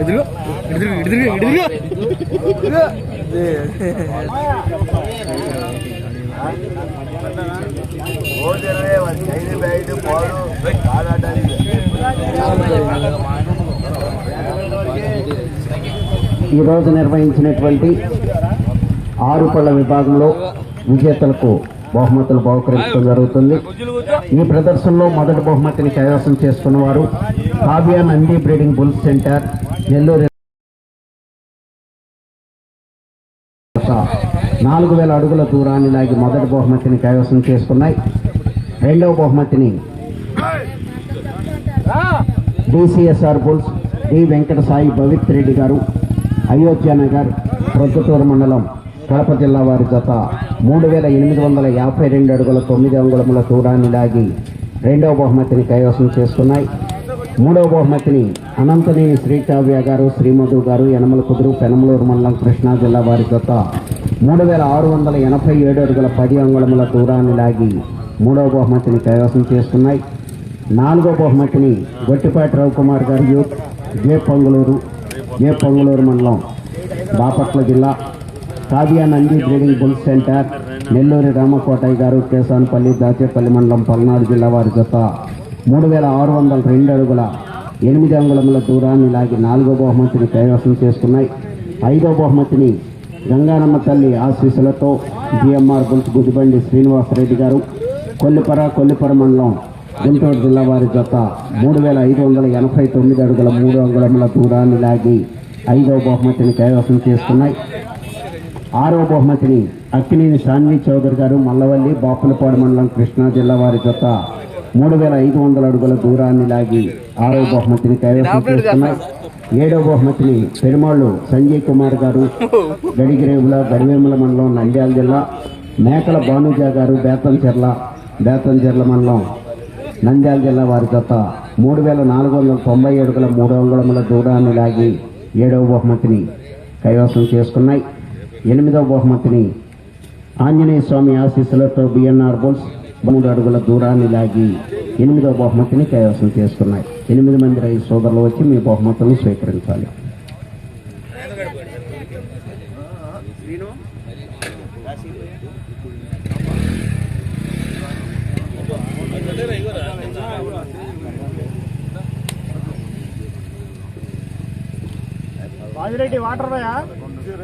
ఎదురు ఎదురు ఎదురు ఎదురు ఈరోజు నిర్వహించినటువంటి ఆరు పళ్ళ విభాగంలో విజేతలకు బహుమతులు బహుకరించడం జరుగుతుంది. ఈ ప్రదర్శనలో మొదటి బహుమతిని కైవసం చేసుకున్న వారు Kavya Nandi breeding bull centre Nellore నాలుగు వేల అడుగుల దూరాన్ని లాగి మొదటి బహుమతిని కైవసం చేసుకున్నాయి. రెండవ బహుమతిని D C S R bulls D Venkata Sai Bhavith Reddy garu Ayodhya Nagar Proddatur మండలం కడప జిల్లా వారి జత మూడు వేల ఎనిమిది వందల యాభై రెండు అడుగుల తొమ్మిది అంగుళముల దూరాన్ని లాగి రెండవ బహుమతిని కైవసం చేసుకున్నాయి. మూడవ బహుమతిని అనంతనేని శ్రీకావ్య గారు శ్రీమధు గారు యనమల కుదురు పెనమలూరు మండలం కృష్ణా జిల్లా వారి జత మూడు వేల ఆరు వందల ఎనభై ఏడు అడుగుల పది అంగుళముల దూరాన్ని లాగి మూడవ బహుమతిని కైవసం చేస్తున్నాయి. నాలుగో బహుమతిని Gottipati Ravikumar garu youth J Pongulur J Ponguluru మండలం బాపట్ల జిల్లా. Kavya Nandi breeding bull centre Nelluri Ramakotaiah garu Kesanpalli Dachepalli మండలం పల్నాడు జిల్లా వారి జత మూడు వేల ఆరు వందల రెండు అడుగుల ఎనిమిది అంగుళముల దూరాన్ని లాగి నాలుగో బహుమతిని కైవసం చేసుకున్నాయి. ఐదో బహుమతిని గంగానమ్మ తల్లి ఆశీస్సులతో జిఎంఆర్ గుల్స్ గుదిబండి శ్రీనివాసరెడ్డి గారు కొల్లిపర కొల్లిపర మండలం గుంటూరు జిల్లా వారి జత మూడు వేల ఐదు వందల ఎనభై తొమ్మిది అడుగుల మూడు అంగుళముల దూరాన్ని లాగి ఐదవ బహుమతిని కైవసం చేసుకున్నాయి. ఆరో బహుమతిని అక్కినేని సాన్వి చౌదరి గారు మల్లవల్లి బాపులపాడు మండలం కృష్ణా జిల్లా వారి జత మూడు వేల ఐదు వందల అడుగుల దూరాన్ని లాగి ఆరవ బహుమతిని కైవసం చేసుకున్నాయి ఏడవ బహుమతిని పెరుమాళ్ళు సంజయ్ కుమార్ గారు గడిగిరేవుల గడివేముల మండలం నంద్యాల జిల్లా మేకల భానుజా గారు బేతంచెర్ల బేతంచెర్ల మండలం నంద్యాల జిల్లా వారి జత మూడు వేల నాలుగు వందల తొంభై అడుగుల మూడు అంగుళముల దూరాన్ని లాగి ఏడవ బహుమతిని కైవసం చేసుకున్నాయి. ఎనిమిదవ బహుమతిని ఆంజనేయ స్వామి ఆశీస్సులతో బిఎన్ఆర్ బోల్స్ మూడు అడుగుల దూరాన్ని లాగి ఎనిమిదవ బహుమతిని కైవసం చేసుకున్నాయి ఎనిమిది మంది రైతు సోదరులు వచ్చి మీ బహుమతులను స్వీకరించాలి. వాటర్ రాయా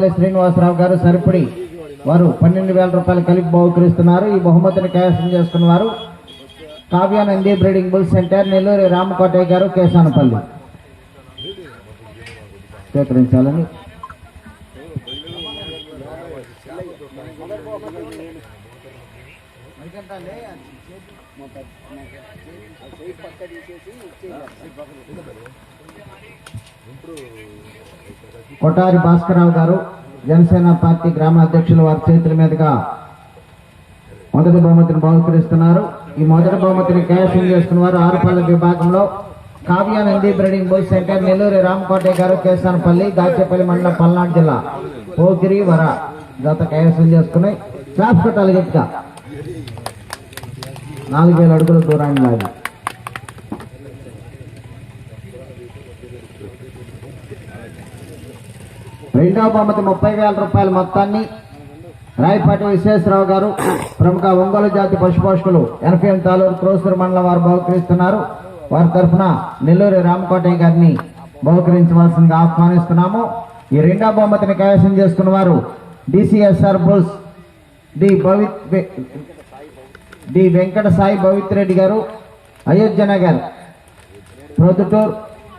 దాచేపల్లి శ్రీనివాసరావు గారు సరిపడి వారు పన్నెండు వేల రూపాయలు కలిపి బహుకరిస్తున్నారు. ఈ బహుమతిని కైవసం చేసుకున్న Kavyanandi Kavya Nandi breeding bull centre Nellore Ramakotaiah garu Kesanapalli. స్వీకరించాలని. Kothari Bhaskara Rao గారు జనసేన పార్టీ గ్రామ అధ్యక్షులు వారి చేతుల మీదుగా మొదటి బహుమతిని బహుకరిస్తున్నారు. ఈ మొదటి బహుమతిని క్యాషింగ్ చేసుకున్న వారు ఆరుపల్లి విభాగంలో Kavya Nandi breeding bull centre Nellore Ramakotaiah garu Kesanapalli Dachepalli మండలం పల్నాడు జిల్లా పోగిరి వర గత కైవసం చేసుకుని క్లాప్ కొట్టాలి గట్టిగా. నాలుగు వేల అడుగుల దూరాన్ని లాగి రెండవ బహుమతి ముప్పై వేల రూపాయల మొత్తాన్ని రాయపాటి విశ్వేశ్వరరావు గారు ప్రముఖ ఒంగోలు జాతి పశుపోషకులు ఎన్పిఎం తాలూరు క్రోసూరు మండలం వారు బహుకరిస్తున్నారు. వారి తరఫున నెల్లూరు రామకోటయ్య గారిని బహుకరించవలసిందిగా ఆహ్వానిస్తున్నాము. ఈ రెండవ బహుమతిని కైవసం చేసుకున్న వారు D C S R bulls D Bhavith D Venkata Sai Bhavith Reddy garu Ayodhya Nagar Proddatur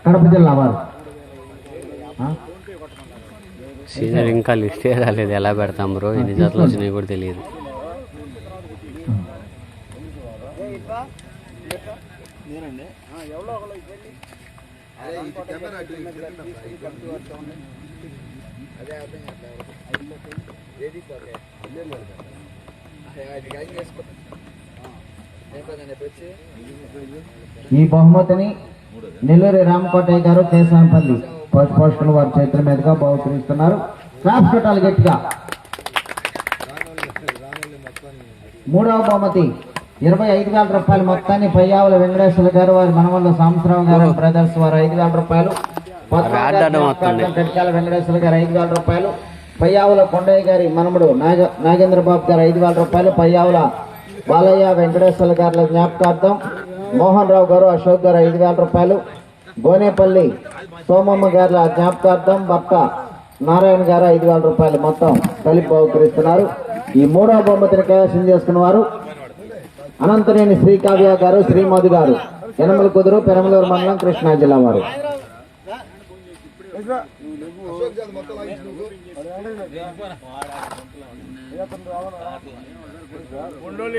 Kadapa జిల్లా వారు. సీజన్ ఇంకా లిస్ట్ రాలేదు ఎలా పెడతాం బ్రో ఎన్ని జతలు వచ్చినాయి కూడా తెలియదు ఈ బహుమతిని నెల్లూరి రామకోటయ్య గారు కేశాంపల్లి పోషకులు వారి చేతుల మీదుగా బహుకరిస్తున్నారు క్లాప్ కొట్టాలి గట్టిగా. మూడవ బహుమతి. ఇరవై ఐదు వేల రూపాయల మొత్తాన్ని పయ్యావుల వెంకటేశ్వర గారు వారి మనవల్ల సాంబశ్రావు గారు బ్రదర్స్ వారు ఐదు వేల రూపాయలు. గడికాల వెంకటేశ్వర గారు ఐదు వేల రూపాయలు. పయ్యావుల కొండయ్య గారి మనముడు నాగ నాగేంద్ర బాబు గారు ఐదు వేల రూపాయలు. పయ్యావుల బాలయ్య వెంకటేశ్వర గారి జ్ఞాపకార్థం మోహన్ రావు గారు అశోక్ గారు ఐదు వేల రూపాయలు. గోనేపల్లి సోమమ్మ గారి జ్ఞాపకార్థం భర్త నారాయణ గారు ఐదు వేల రూపాయలు మొత్తం కలిపి బహుకరిస్తున్నారు. ఈ మూడవ బహుమతిని కైవసం చేసుకున్న వారు అనంతనేని శ్రీకావ్య గారు శ్రీమధు గారు యనమల కుదురు పెనమలూరు మండలం కృష్ణా జిల్లా వారు. ఉండోళ్ళు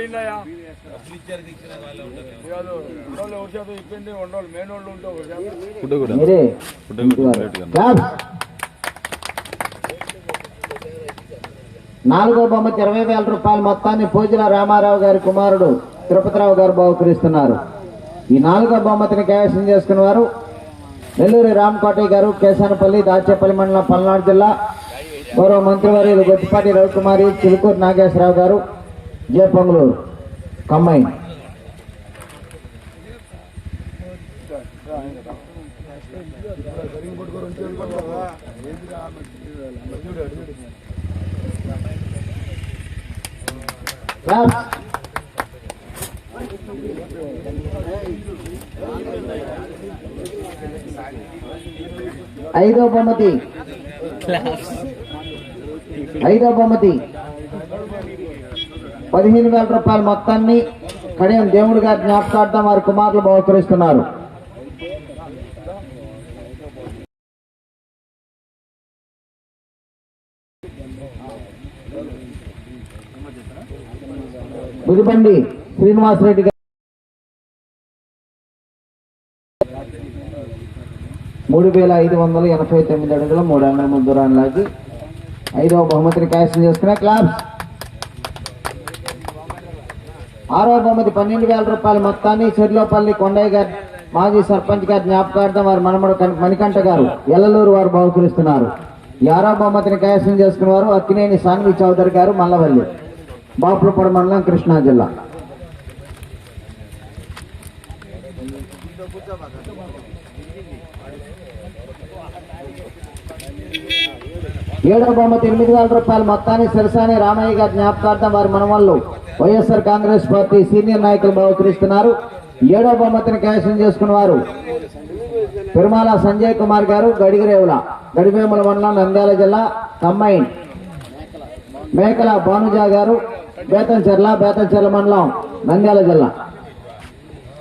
ఉండోళ్ళు ఇప్పింది ఉండోళ్ళు మెయిన్ వాళ్ళు ఉంటే. నాలుగో బొమ్మకి ఇరవై వేల రూపాయల మొత్తాన్ని పూజల రామారావు గారి కుమారుడు తిరుపతిరావు గారు బహుకరిస్తున్నారు. ఈ నాలుగో బహుమతిని కైవసం చేసుకున్న వారు నెల్లూరి రామకోటయ్య గారు కేశానపల్లి దాచేపల్లి మండలం పల్నాడు జిల్లా. గౌరవ మంత్రివర్యులు గొట్టిపాటి రవికుమారి చిలుకూరు నాగేశ్వరరావు గారు. J Ponguluru claps. ఐదో బహుమతి. ఐదో బహుమతి. పదిహేను వేల రూపాయల మొత్తాన్ని కడియం దేవుడు గారి జ్ఞాపకార్థం వారి కుమారులు బహుకరిస్తున్నారు. బుదిబండి శ్రీనివాసరెడ్డి గారు మూడు వేల ఐదు వందల ఎనభై తొమ్మిది అడుగుల మూడు అంగళముల ముందు రాన్లాగి ఐదవ బహుమతిని కైవసం చేసుకున్న క్లాప్స్. ఆరో బహుమతి పన్నెండు వేల రూపాయల మొత్తాన్ని చెర్లోపల్లి కొండయ్య గారి మాజీ సర్పంచ్ గారి జ్ఞాపకార్థం వారి మనమడు మణికంఠ గారు ఎల్లలూరు వారు బహుకరిస్తున్నారు. ఈ ఆరో బహుమతిని కైవసం చేసుకున్న వారు అక్కినేని సాన్వి చౌదరి గారు మల్లవల్లి బాపులపూడి మండలం కృష్ణా జిల్లా. ఏడవ బహుమతి ఎనిమిది వేల రూపాయల మొత్తాన్ని సిరసాని రామయ్య గారి జ్ఞాపకార్థం వారి మనవళ్ళు వైఎస్ఆర్ కాంగ్రెస్ పార్టీ సీనియర్ నాయకులు బహుకరిస్తున్నారు. ఏడవ బహుమతిని కైవసం చేసుకున్న వారు తిరుమల సంజయ్ కుమార్ గారు గడిగిరేవుల గడివేముల మండలం నంద్యాల జిల్లా కమ్మైన్ మేకల భానుజా గారు బేతంచెర్ల బేతంచెర్ల మండలం నంద్యాల జిల్లా.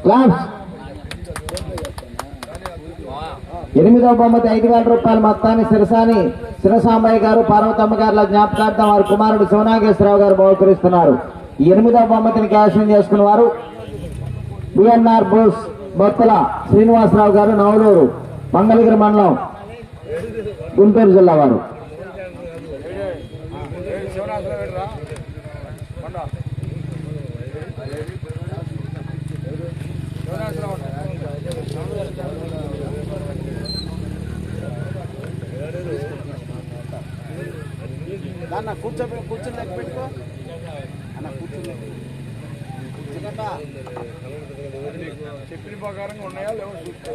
క్లాప్స్ ఎనిమిదవ బహుమతి ఐదు వేల రూపాయల మొత్తాన్ని సిరసాని సిరసాంబయ్య గారు పార్వతమ్మ గారుల జ్ఞాపకార్థం వారి కుమారుడు శివనాగేశ్వరరావు గారు బహుకరిస్తున్నారు. ఎనిమిదవ బహుమతిని క్యాషన్ చేసుకున్న వారు బిఎన్ఆర్ బోస్ బొత్తల శ్రీనివాసరావు గారు నవలూరు మంగళగిరి మండలం గుంటూరు జిల్లా వారు. కూర్చో పెట్టరా కొండ కూర్చుని పెట్టుకో. చెప్పిన ప్రకారంగా ఉన్నాయా లేవో చూసుకో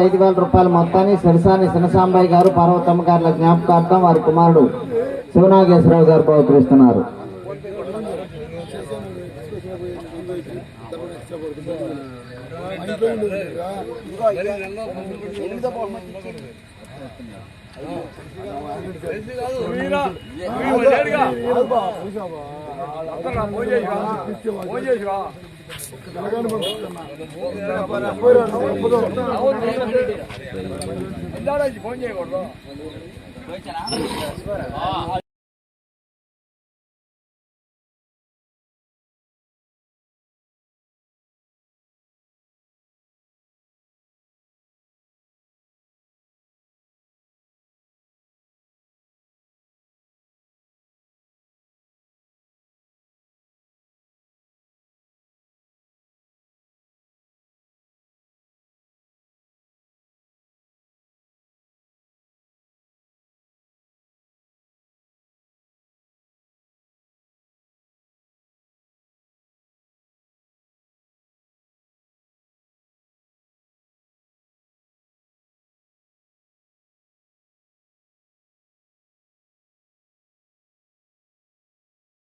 ఐదు వేల రూపాయల మొత్తాన్ని సిరసాని సినసాంబాయి గారు పార్వతమ్మ గారుల జ్ఞాపకార్థం వారి కుమారుడు శివనాగేశ్వరరావు గారు బహుకరిస్తున్నారు ఎనిమిదో బహుమతి వీరా, వీరు లేడుగా. అక్కడ రా, ఫోన్ చేసి రా. ఫోన్ చేసి రా. ఇందాక ఫోన్ చేయకూడదు